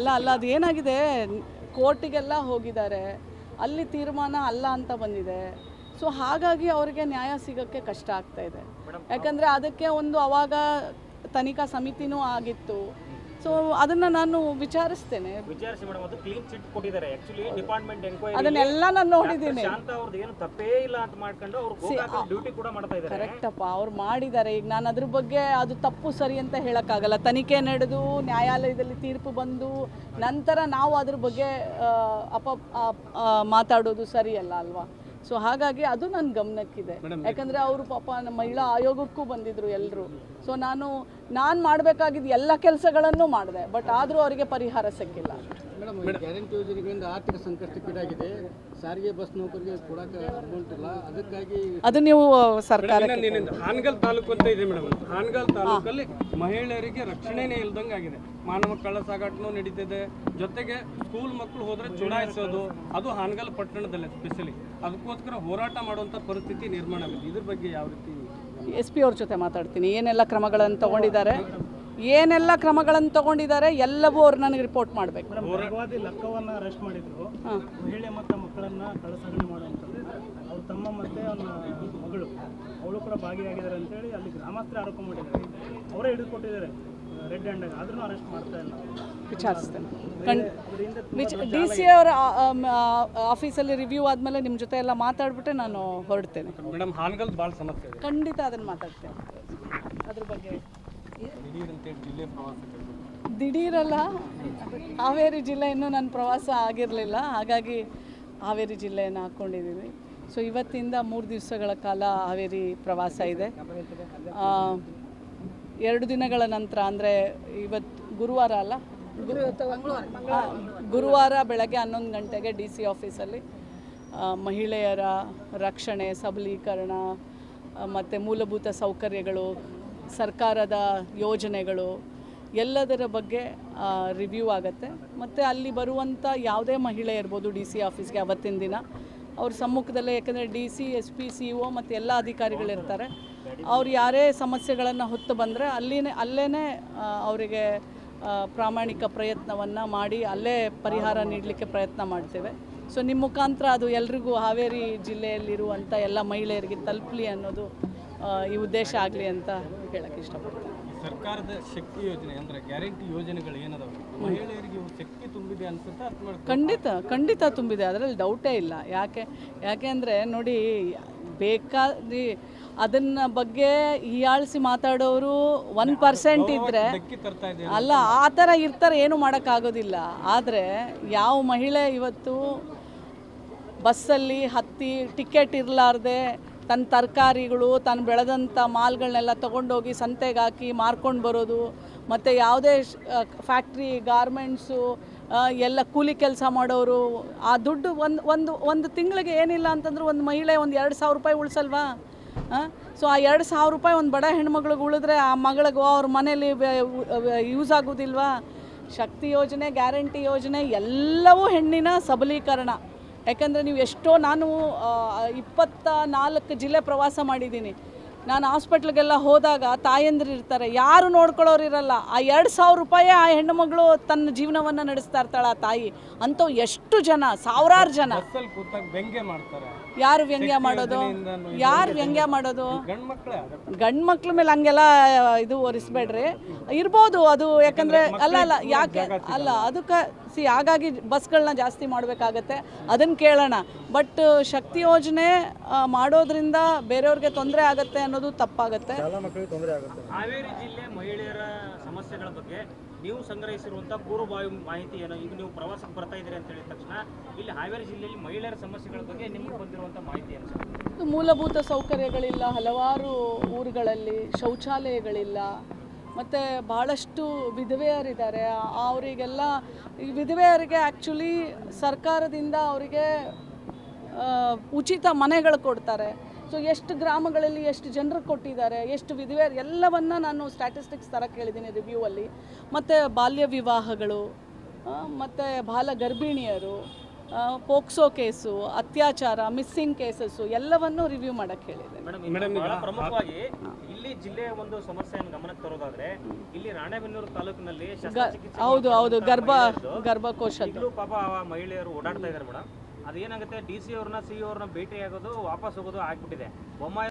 ಅಲ್ಲ ಅಲ್ಲ ಅದು ಏನಾಗಿದೆ? ಕೋರ್ಟಿಗೆಲ್ಲ ಹೋಗಿದ್ದಾರೆ. ಅಲ್ಲಿ ತೀರ್ಮಾನ ಅಲ್ಲ ಅಂತ ಬಂದಿದೆ. ಸೊ ಹಾಗಾಗಿ ಅವರಿಗೆ ನ್ಯಾಯ ಸಿಗೋಕ್ಕೆ ಕಷ್ಟ ಆಗ್ತಾ ಇದೆ. ಯಾಕಂದರೆ ಅದಕ್ಕೆ ಒಂದು ಅವಾಗ ತನಿಖಾ ಸಮಿತಿನೂ ಆಗಿತ್ತು. ಸೊ ಅದನ್ನ ನಾನು ವಿಚಾರಿಸ್ತೇನೆ. ವಿಚಾರಿಸಿ ಮೇಡಮ್ ಅದು ಕ್ಲೀನ್ ಚಿಟ್ ಕೊಟ್ಟಿದ್ದಾರೆ. ಆಕ್ಚುಲಿ ಡಿಪಾರ್ಟ್ಮೆಂಟ್ ಎಂಕ್ವೈರಿ ಅದನ್ನೆಲ್ಲ ನಾನು ನೋಡಿದ್ದೀನಿ. ಶಾಂತ ಅವ್ರದ್ದು ಏನು ತಪ್ಪೇ ಇಲ್ಲ ಅಂತ ಮಾಡ್ಕೊಂಡು ಅವ್ರು ಡ್ಯೂಟಿ ಕೂಡ ಮಾಡ್ತಾ ಇದ್ದಾರೆ. ಕರೆಕ್ಟಪ್ಪ ಅವ್ರು ಮಾಡಿದ್ದಾರೆ. ಈಗ ನಾನು ಅದ್ರ ಬಗ್ಗೆ ಅದು ತಪ್ಪು ಸರಿ ಅಂತ ಹೇಳೋಕ್ಕಾಗಲ್ಲ. ತನಿಖೆ ನಡೆದು ನ್ಯಾಯಾಲಯದಲ್ಲಿ ತೀರ್ಪು ಬಂದು ನಂತರ ನಾವು ಅದ್ರ ಬಗ್ಗೆ ಅಪ ಮಾತಾಡೋದು ಸರಿಯಲ್ಲ ಅಲ್ವಾ? ಸೊ ಹಾಗಾಗಿ ಅದು ನನ್ನ ಗಮನಕ್ಕಿದೆ. ಯಾಕಂದರೆ ಅವರು ಪಾಪ ನಮ್ಮ ಮಹಿಳಾ ಆಯೋಗಕ್ಕೂ ಬಂದಿದ್ರು ಎಲ್ಲರೂ ಸೊ ನಾನು ನಾನು ಮಾಡಬೇಕಾಗಿದ್ದ ಎಲ್ಲ ಕೆಲಸಗಳನ್ನು ಮಾಡಿದೆ ಬಟ್ ಆದರೂ ಅವರಿಗೆ ಪರಿಹಾರ ಸಿಕ್ಕಿಲ್ಲ. ಮೇಡಮ್ ಗ್ಯಾರಂಟಿ ಯೋಜನೆಗಳಿಂದ ಆರ್ಥಿಕ ಸಂಕಷ್ಟಕ್ಕೀಡಾಗಿದೆ ಸಾರಿಗೆ ಬಸ್ ನೌಕರಿಗೆ ಕೊಡಕ್ಕೆ ಅಮೌಂಟ್ ಇಲ್ಲ ಅದಕ್ಕಾಗಿ ಅದು ನೀವು ಸರ್ಕಾರ ಹಾನಗಲ್ ತಾಲೂಕು ಅಂತ ಇದೆ ಮೇಡಮ್ ಹಾನಗಲ್ ತಾಲೂಕಲ್ಲಿ ಮಹಿಳೆಯರಿಗೆ ರಕ್ಷಣೆನೇ ಇಲ್ದಂಗೆ ಆಗಿದೆ. ಮಾನವ ಕಳ್ಳ ಸಾಗಾಟನೂ ನಡೀತಿದೆ. ಜೊತೆಗೆ ಸ್ಕೂಲ್ ಮಕ್ಕಳು ಹೋದರೆ ಚುಡಾಯಿಸೋದು, ಅದು ಹಾನಗಲ್ ಪಟ್ಟಣದಲ್ಲೇ ಸ್ಪೆಷಲಿ ಅದಕ್ಕೋಸ್ಕರ ಹೋರಾಟ ಮಾಡುವಂಥ ಪರಿಸ್ಥಿತಿ ನಿರ್ಮಾಣ ಆಗಿದೆ ಇದ್ರ ಬಗ್ಗೆ ಯಾವ ರೀತಿ ಎಸ್ ಪಿ ಅವ್ರ ಜೊತೆ ಮಾತಾಡ್ತೀನಿ. ಏನೆಲ್ಲ ಕ್ರಮಗಳನ್ನು ತಗೊಂಡಿದ್ದಾರೆ? ಏನೆಲ್ಲ ಕ್ರಮಗಳನ್ನು ತಗೊಂಡಿದ್ದಾರೆ ಎಲ್ಲವೂ ಅವ್ರು ನನಗೆ ರಿಪೋರ್ಟ್ ಮಾಡಬೇಕು. ಭಗವಾದಿ ಲಕ್ಕವನ್ನ ಅರೆಸ್ಟ್ ಮಾಡಿದ್ರು. ಮಹಿಳೆ ಮತ್ತು ಮಕ್ಕಳನ್ನ ಕಳ್ಳಸಾಗಣೆ ಮಾಡುವಂಥದ್ದು. ಅವ್ರ ತಮ್ಮ ಮತ್ತೆ ಅವನ ಮಗಳು ಅವಳು ಕೂಡ ಭಾಗಿಯಾಗಿದ್ದಾರೆ ಅಂತೇಳಿ ಅಲ್ಲಿ ಗ್ರಾಮಸ್ಥರೇ ಆರೋಪ ಮಾಡಿದ್ದಾರೆ. ಅವರೇ ಹಿಡಿದುಕೊಟ್ಟಿದ್ದಾರೆ ರೆಡ್ ಹ್ಯಾಂಡಾಗಿ ಆದ್ರೂ ಅರೆಸ್ಟ್ ಮಾಡ್ತಾ ಇಲ್ಲ ವಿಚಾರಿಸ್ತೇನೆ. ಡಿ ಸಿ ಅವರ ಆಫೀಸಲ್ಲಿ ರಿವ್ಯೂ ಆದಮೇಲೆ ನಿಮ್ಮ ಜೊತೆ ಎಲ್ಲ ಮಾತಾಡ್ಬಿಟ್ಟೆ ನಾನು ಹೊರಡ್ತೇನೆ. ಖಂಡಿತ ಅದನ್ನು ಮಾತಾಡ್ತೇನೆ. ಅದ್ರ ಬಗ್ಗೆ ದಿಢೀರಲ್ಲ? ಹಾವೇರಿ ಜಿಲ್ಲೆ ಇನ್ನೂ ನನ್ನ ಪ್ರವಾಸ ಆಗಿರಲಿಲ್ಲ. ಹಾಗಾಗಿ ಹಾವೇರಿ ಜಿಲ್ಲೆಯನ್ನು ಹಾಕ್ಕೊಂಡಿದ್ದೀನಿ ಸೊ ಇವತ್ತಿಂದ ಮೂರು ದಿವಸಗಳ ಕಾಲ ಹಾವೇರಿ ಪ್ರವಾಸ ಇದೆ. ಎರಡು ದಿನಗಳ ನಂತರ, ಅಂದರೆ ಇವತ್ತು ಗುರುವಾರ ಅಲ್ಲ? ಗುರುವಾರ ಬೆಳಗ್ಗೆ ಹನ್ನೊಂದು ಗಂಟೆಗೆ ಡಿ ಸಿ ಆಫೀಸಲ್ಲಿ ಮಹಿಳೆಯರ ರಕ್ಷಣೆ, ಸಬಲೀಕರಣ ಮತ್ತು ಮೂಲಭೂತ ಸೌಕರ್ಯಗಳು ಸರ್ಕಾರದ ಯೋಜನೆಗಳು ಎಲ್ಲದರ ಬಗ್ಗೆ ರಿವ್ಯೂ ಆಗುತ್ತೆ. ಮತ್ತು ಅಲ್ಲಿ ಬರುವಂಥ ಯಾವುದೇ ಮಹಿಳೆ ಇರ್ಬೋದು ಡಿ ಸಿ ಆಫೀಸ್ಗೆ ಅವತ್ತಿನ ದಿನ, ಅವ್ರ ಸಮ್ಮುಖದಲ್ಲೇ, ಯಾಕಂದರೆ D C S P C O ಮತ್ತು ಎಲ್ಲ ಅಧಿಕಾರಿಗಳಿರ್ತಾರೆ ಅವ್ರು ಯಾರೇ ಸಮಸ್ಯೆಗಳನ್ನು ಹೊತ್ತು ಬಂದರೆ ಅಲ್ಲಿನೇ ಅಲ್ಲೇ ಅವರಿಗೆ ಪ್ರಾಮಾಣಿಕ ಪ್ರಯತ್ನವನ್ನು ಮಾಡಿ ಅಲ್ಲೇ ಪರಿಹಾರ ನೀಡಲಿಕ್ಕೆ ಪ್ರಯತ್ನ ಮಾಡ್ತೇವೆ. ಸೊ ನಿಮ್ಮ ಮುಖಾಂತರ ಅದು ಎಲ್ರಿಗೂ ಹಾವೇರಿ ಜಿಲ್ಲೆಯಲ್ಲಿರುವಂಥ ಎಲ್ಲ ಮಹಿಳೆಯರಿಗೆ ತಲುಪಲಿ ಅನ್ನೋದು ಈ ಉದ್ದೇಶ ಆಗಲಿ ಅಂತ ಹೇಳಕ್ಕೆ ಇಷ್ಟಪಡ್ತೀನಿ. ಸರ್ಕಾರದ ಶಕ್ತಿ ಯೋಜನೆ ಅಂದ್ರೆ ಗ್ಯಾರಂಟಿ ಯೋಜನೆಗಳು ಏನದಾವ? ಮಹಿಳೆಯರಿಗೆ ಶಕ್ತಿ ತುಂಬಿದೆ ಅನ್ಸುತ್ತೆ ಅಥವಾ ಖಂಡಿತ ಖಂಡಿತ ತುಂಬಿದೆ. ಅದರಲ್ಲಿ ಡೌಟೇ ಇಲ್ಲ. ಯಾಕೆ ಯಾಕೆಂದರೆ ನೋಡಿ ಬೇಕಾದ ಅದನ್ನ ಬಗ್ಗೆ ಹೀಯಾಳಿಸಿ ಮಾತಾಡೋರು ಒನ್ ಪರ್ಸೆಂಟ್ ಇದ್ದರೆ ಅಲ್ಲ ಆ ಥರ ಇರ್ತಾರೆ ಏನು ಮಾಡೋಕ್ಕಾಗೋದಿಲ್ಲ. ಆದರೆ ಯಾವ ಮಹಿಳೆ ಇವತ್ತು ಬಸ್ಸಲ್ಲಿ ಹತ್ತಿ ಟಿಕೆಟ್ ಇರಲಾರ್ದೆ ತನ್ನ ತರಕಾರಿಗಳು ತಾನು ಬೆಳೆದಂಥ ಮಾಲ್ಗಳನ್ನೆಲ್ಲ ತೊಗೊಂಡೋಗಿ ಸಂತೆಗೆ ಹಾಕಿ ಮಾರ್ಕೊಂಡು ಬರೋದು, ಮತ್ತು ಯಾವುದೇ ಫ್ಯಾಕ್ಟ್ರಿ ಗಾರ್ಮೆಂಟ್ಸು ಎಲ್ಲ ಕೂಲಿ ಕೆಲಸ ಮಾಡೋರು, ಆ ದುಡ್ಡು ಒಂದು ಒಂದು ಒಂದು ತಿಂಗಳಿಗೆ ಏನಿಲ್ಲ ಅಂತಂದ್ರೆ ಒಂದು ಮಹಿಳೆ ಒಂದು ಎರಡು ಸಾವಿರ ರೂಪಾಯಿ ಉಳಿಸಲ್ವಾ? ಸೊ ಆ ಎರಡು ಸಾವಿರ ರೂಪಾಯಿ ಒಂದು ಬಡ ಹೆಣ್ಮಗಳಿಗೆ ಉಳಿದ್ರೆ ಆ ಮಗಳಿಗೂ ಅವ್ರ ಮನೇಲಿ ಯೂಸ್ ಆಗೋದಿಲ್ವಾ? ಶಕ್ತಿ ಯೋಜನೆ ಗ್ಯಾರಂಟಿ ಯೋಜನೆ ಎಲ್ಲವೂ ಹೆಣ್ಣಿನ ಸಬಲೀಕರಣ. ಯಾಕಂದರೆ ನೀವು ಎಷ್ಟೋ ನಾನು ಇಪ್ಪತ್ತ ನಾಲ್ಕು ಜಿಲ್ಲೆ ಪ್ರವಾಸ ಮಾಡಿದ್ದೀನಿ. ನಾನು ಹಾಸ್ಪಿಟ್ಲ್ಗೆಲ್ಲ ಹೋದಾಗ ತಾಯಂದಿರು ಇರ್ತಾರೆ ಯಾರು ನೋಡ್ಕೊಳ್ಳೋರು ಇರಲ್ಲ. ಆ ಎರಡು ಸಾವಿರ ರೂಪಾಯಿ ಆ ಹೆಣ್ಣುಮಗಳು ತನ್ನ ಜೀವನವನ್ನು ನಡೆಸ್ತಾ ಇರ್ತಾಳೆ ಆ ತಾಯಿ. ಅಂಥವು ಎಷ್ಟು ಜನ ಸಾವಿರಾರು ಜನ. ಯಾರು ವ್ಯಂಗ್ಯ ಮಾಡೋದು? ಯಾರು ವ್ಯಂಗ್ಯ ಮಾಡೋದು? ಗಂಡು ಮಕ್ಳ ಮೇಲೆ ಹಂಗೆಲ್ಲ ಇದು ಒರಿಸ್ಬೇಡ್ರಿ. ಇರ್ಬೋದು ಅದು ಯಾಕಂದ್ರೆ ಅಲ್ಲ ಅಲ್ಲ ಯಾಕೆ ಅಲ್ಲ ಅದಕ್ಕೆ ಸಿ ಹಾಗಾಗಿ ಬಸ್ಗಳನ್ನ ಜಾಸ್ತಿ ಮಾಡಬೇಕಾಗತ್ತೆ. ಅದನ್ನು ಕೇಳೋಣ. ಬಟ್ ಶಕ್ತಿ ಯೋಜನೆ ಮಾಡೋದ್ರಿಂದ ಬೇರೆಯವ್ರಿಗೆ ತೊಂದರೆ ಆಗುತ್ತೆ ಅನ್ನೋದು ತಪ್ಪಾಗುತ್ತೆ. ಹಾವೇರಿ ಜಿಲ್ಲೆ ಮಹಿಳೆಯರ ಸಮಸ್ಯೆಗಳ ಬಗ್ಗೆ ನೀವು ಸಂಗ್ರಹಿಸಿರುವಂತಹ ಪೂರ್ವಭಾವಿ ಮಾಹಿತಿ ಏನು? ಈಗ ನೀವು ಪ್ರವಾಸಕ್ಕೆ ಬರ್ತಾ ಇದ್ದೀರಿ ಅಂತ ಹೇಳಿದ ತಕ್ಷಣ ಇಲ್ಲಿ ಹಾವೇರಿ ಜಿಲ್ಲೆಯಲ್ಲಿ ಮಹಿಳೆಯರ ಸಮಸ್ಯೆಗಳ ಬಗ್ಗೆ ನಿಮಗೆ ಬಂದಿರುವಂತಹ ಮಾಹಿತಿ ಏನು ಇದು ಮೂಲಭೂತ ಸೌಕರ್ಯಗಳಿಲ್ಲ. ಹಲವಾರು ಊರುಗಳಲ್ಲಿ ಶೌಚಾಲಯಗಳಿಲ್ಲ. ಮತ್ತು ಭಾಳಷ್ಟು ವಿಧವೆಯರಿದ್ದಾರೆ. ಅವರಿಗೆಲ್ಲ ಈ ವಿಧವೆಯರಿಗೆ ಆ್ಯಕ್ಚುಲಿ ಸರ್ಕಾರದಿಂದ ಅವರಿಗೆ ಉಚಿತ ಮನೆಗಳು ಕೊಡ್ತಾರೆ. ಸೊ ಎಷ್ಟು ಗ್ರಾಮಗಳಲ್ಲಿ ಎಷ್ಟು ಜನರು ಕೊಟ್ಟಿದ್ದಾರೆ ಎಷ್ಟು ವಿಧವೆಯರು ಎಲ್ಲವನ್ನು ನಾನು ಸ್ಟ್ಯಾಟಿಸ್ಟಿಕ್ಸ್ ಥರ ಕೇಳಿದ್ದೀನಿ ರಿವ್ಯೂ ಅಲ್ಲಿ. ಮತ್ತು ಬಾಲ್ಯ ವಿವಾಹಗಳು ಮತ್ತು ಬಾಲ ಗರ್ಭಿಣಿಯರು ಪೋಕ್ಸೋ ಕೇಸು ಅತ್ಯಾಚಾರ ಮಿಸ್ಸಿಂಗ್ ಕೇಸಸ್ಸು ಎಲ್ಲವನ್ನು ರಿವ್ಯೂ ಮಾಡೋಕ್ಕೆ ಹೇಳಿದೆ ಇಲ್ಲಿ ಜಿಲ್ಲೆಯ ಒಂದು ಸಮಸ್ಯೆಯನ್ನು ಗಮನಕ್ಕೆ ತರೋದಾದ್ರೆ ಇಲ್ಲಿ ರಾಣೆಬೆನ್ನೂರು ತಾಲೂಕಿನಲ್ಲಿ ಹೌದು ಹೌದು ಗರ್ಭ ಗರ್ಭಕೋಶ ಪಾಪ ಆ ಮಹಿಳೆಯರು ಓಡಾಡ್ತಾ ಇದ್ದಾರೆ ಮೇಡಮ್ ಅದೇನಾಗುತ್ತೆ ಡಿ ಸಿ ಅವ್ರನ್ನ ಸಿ ಅವ್ರನ್ನ ಭೇಟಿ ಆಗೋದು ವಾಪಸ್ ಹೋಗೋದು ಆಗ್ಬಿಟ್ಟಿದೆ. ಬೊಮ್ಮಾಯಿ